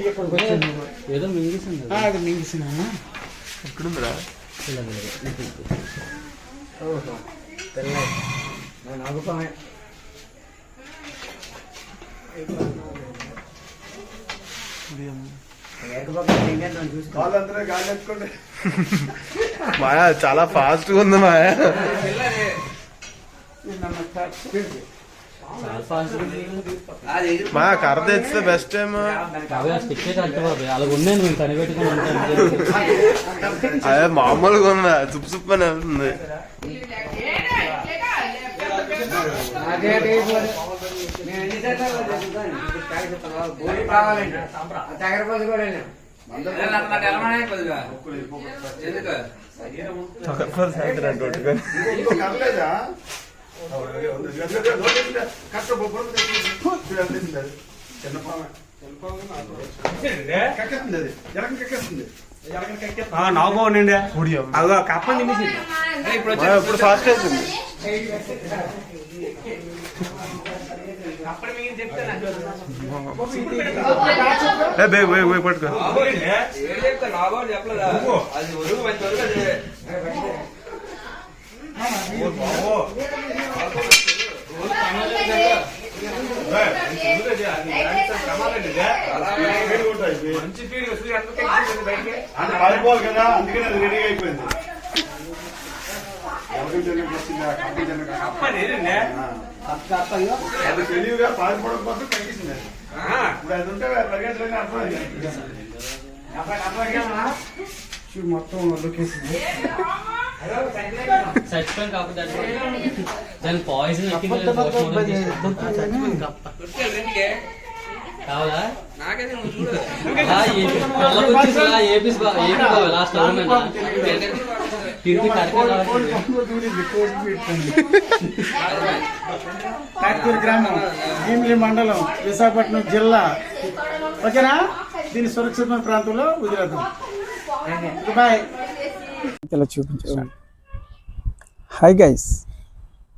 ఇక్కడికి వచ్చాను ఏదో మింగేసింది ఆ, అది మింగిసిన ఎక్కడుందిరా ఓహో తెల్ల నేను అగుపమే మాయా చాలా ఫాస్ట్గా ఉంది మాయా మాయా కర్ర తెచ్చితే బెస్ట్ బాబాయ్ అలాగ ఉన్నాను మేము కనిపెట్టుకుని ఉంటాను అదే మామూలుగా ఉందా సుప్ సుప్ అని వెళ్తుంది అదే అదే పోనీ. నేను ఎన్ని చేస్తానో చెప్తాను. ఇప్పుడు తాగి చెప్తాను. గోళీ కావాలండి ఆ తగరపోతు కూడా. నాకు బాగుండే అదో కప్పని తినేసి ఇప్పుడు ఫాస్ట్ అవుతుంది పట్టుకో మంచి ఫీడ్ సూర్య బయటికి. అంటే పారిపోవాలి కదా అందుకని అది రెడీ అయిపోయింది. తెలివిగా పారిపోవడం కోసం అది. ఇప్పుడు అది ఉంటే పరిగెత్తడానికి అర్థమైంది. చూడు మొత్తం లొకేషన్. చచ్చిపోయింది కాకపోతే దాని పాయిజన్ మార్టం కావాలా? ఏపీస్ ఏపీ లాస్ట్ టోర్నమెంట్ తిరిగి కాట్కూరు గ్రామం భీమిలి మండలం విశాఖపట్నం జిల్లా. ఓకేనా? దీని సురక్షితమైన ప్రాంతంలో వదిలేద్దాం. బాయ్ ఇలా చూపించాను hi guys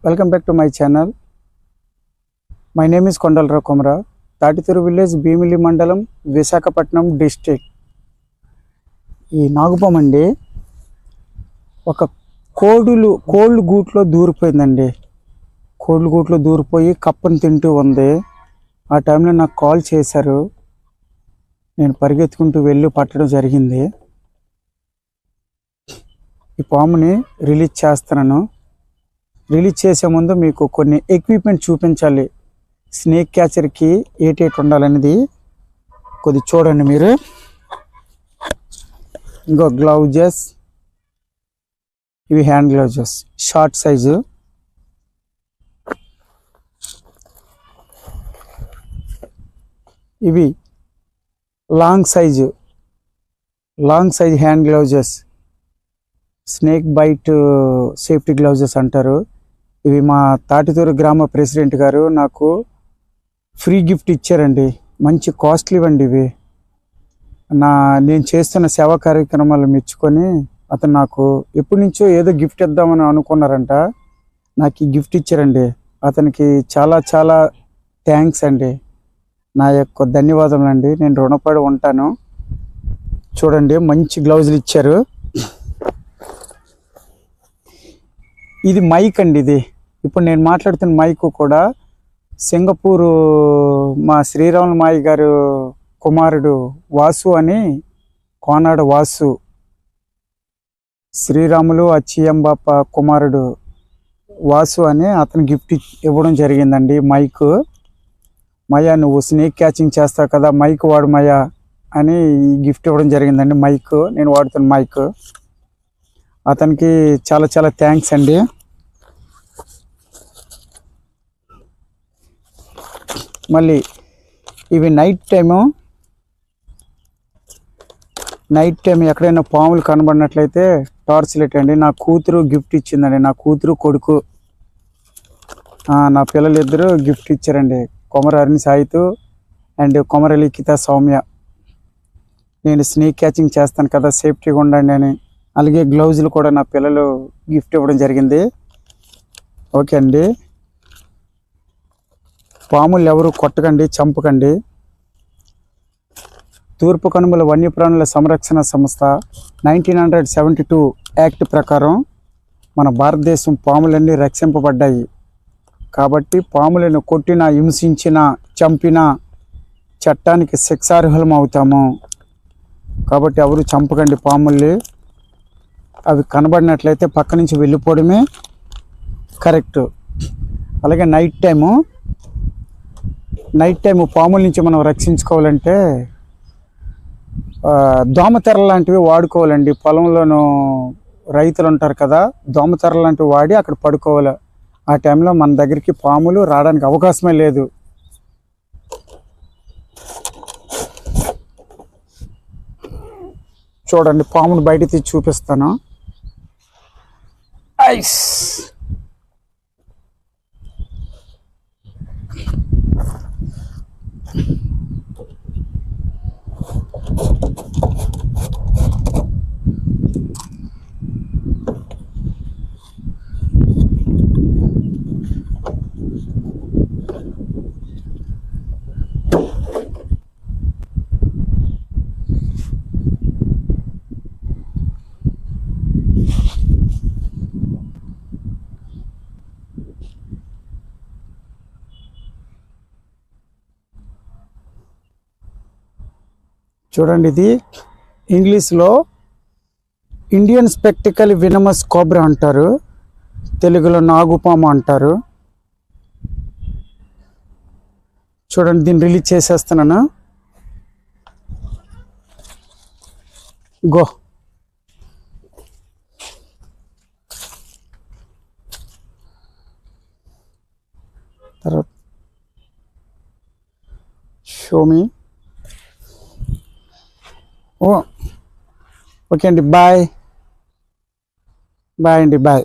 welcome back to my channel my name is Kondalarao Komara Tatituru village Bheemili మండలం విశాఖపట్నం డిస్టిక్ ఈ నాగుపాం అండి ఒక కోడులు కోళ్ళు గూట్లో దూరిపోయిందండి. కోళ్ళు గూట్లో దూరిపోయి కప్పను తింటూ ఉంది. ఆ టైంలో నాకు కాల్ చేశారు. నేను పరిగెత్తుకుంటూ వెళ్ళి పట్టడం జరిగింది. ఈ పాముని రిలీజ్ చేస్తున్నాను. రిలీజ్ చేసే ముందు మీకు కొన్ని ఎక్విప్మెంట్ చూపించాలి. స్నేక్ క్యాచర్కి ఏటేటి ఉండాలనేది కొద్ది చూడండి మీరు. ఇంకో గ్లౌజెస్. ఇవి హ్యాండ్ గ్లౌజెస్. Short size. ఇవి long size. Long size hand gloves. Snake bite safety gloves అంటారు. ఇవి మా తాటితూరు గ్రామ ప్రెసిడెంట్ గారు నాకు ఫ్రీ గిఫ్ట్ ఇచ్చారండి. మంచి కాస్ట్లీ అండి ఇవి. నా నేను చేస్తున్న సేవా కార్యక్రమాలు మెచ్చుకొని అతను నాకు ఎప్పటి నుంచో ఏదో గిఫ్ట్ ఇద్దామని అనుకున్నారంట. నాకు ఈ గిఫ్ట్ ఇచ్చారండి. అతనికి చాలా చాలా థ్యాంక్స్ అండి. నా యొక్క ధన్యవాదములు అండి నేను రుణపడి ఉంటాను. చూడండి మంచి గ్లౌజులు ఇచ్చారు. ఇది మైక్ అండి ఇది. ఇప్పుడు నేను మాట్లాడుతున్న మైక్ కూడా సింగపూరు మా శ్రీరాముల మాయి గారు కుమారుడు వాసు అని కోనాడు వాసు శ్రీరాములు అచ్చియంబాప కుమారుడు వాసు అని అతను గిఫ్ట్ ఇవ్వడం జరిగిందండి మైక్. మయా నువ్వు స్నేక్ క్యాచింగ్ చేస్తావు కదా మైక్ వాడు మయా అని గిఫ్ట్ ఇవ్వడం జరిగిందండి మైక్. నేను వాడుతున్న మైక్. అతనికి చాలా చాలా థ్యాంక్స్ అండి. మళ్ళీ ఇవి నైట్ టైము నైట్ టైం ఎక్కడైనా పాములు కనబడినట్లయితే టార్చ్ లైట్ అండి. నా కూతురు గిఫ్ట్ ఇచ్చిందండి. నా కూతురు కొడుకు. నా పిల్లలు ఇద్దరు గిఫ్ట్ ఇచ్చారండి. కొమర అరుణి సాయితు అండ్ కొమర సౌమ్య. నేను స్నేక్ క్యాచింగ్ చేస్తాను కదా సేఫ్టీగా ఉండండి అని. అలాగే గ్లౌజులు కూడా నా పిల్లలు గిఫ్ట్ ఇవ్వడం జరిగింది. ఓకే అండి. పాములు ఎవరు కొట్టకండి చంపకండి. తూర్పు కనుమల వన్యప్రాణుల సంరక్షణ సంస్థ nineteen hundred seventy two act ప్రకారం మన భారతదేశం పాములన్నీ రక్షింపబడ్డాయి. కాబట్టి పాములను కొట్టిన హింసించిన చంపిన చట్టానికి శిక్షార్హులం అవుతాము. కాబట్టి ఎవరు చంపకండి పాముల్ని. అవి కనబడినట్లయితే పక్క నుంచి వెళ్ళిపోవడమే కరెక్ట్. అలాగే నైట్ టైము నైట్ టైము పాముల నుంచి మనం రక్షించుకోవాలంటే దోమతెర లాంటివి వాడుకోవాలండి. పొలంలోనూ రైతులు ఉంటారు కదా దోమతెర లాంటివి వాడి అక్కడ పడుకోవాలి. ఆ టైంలో మన దగ్గరికి పాములు రావడానికి అవకాశమే లేదు. చూడండి పామును బయట తీసి చూపిస్తాను. ఐస్! చూడండి ఇది ఇంగ్లీష్లో ఇండియన్ స్పెక్టికల్ వినమస్ కోబ్రా అంటారు. తెలుగులో నాగుపామ అంటారు. చూడండి దీన్ని రిలీజ్ చేసేస్తున్నాను. గో. తర్వాత. షోమీ ఓకే అండి బాయ్. బాయ్ అండి బాయ్.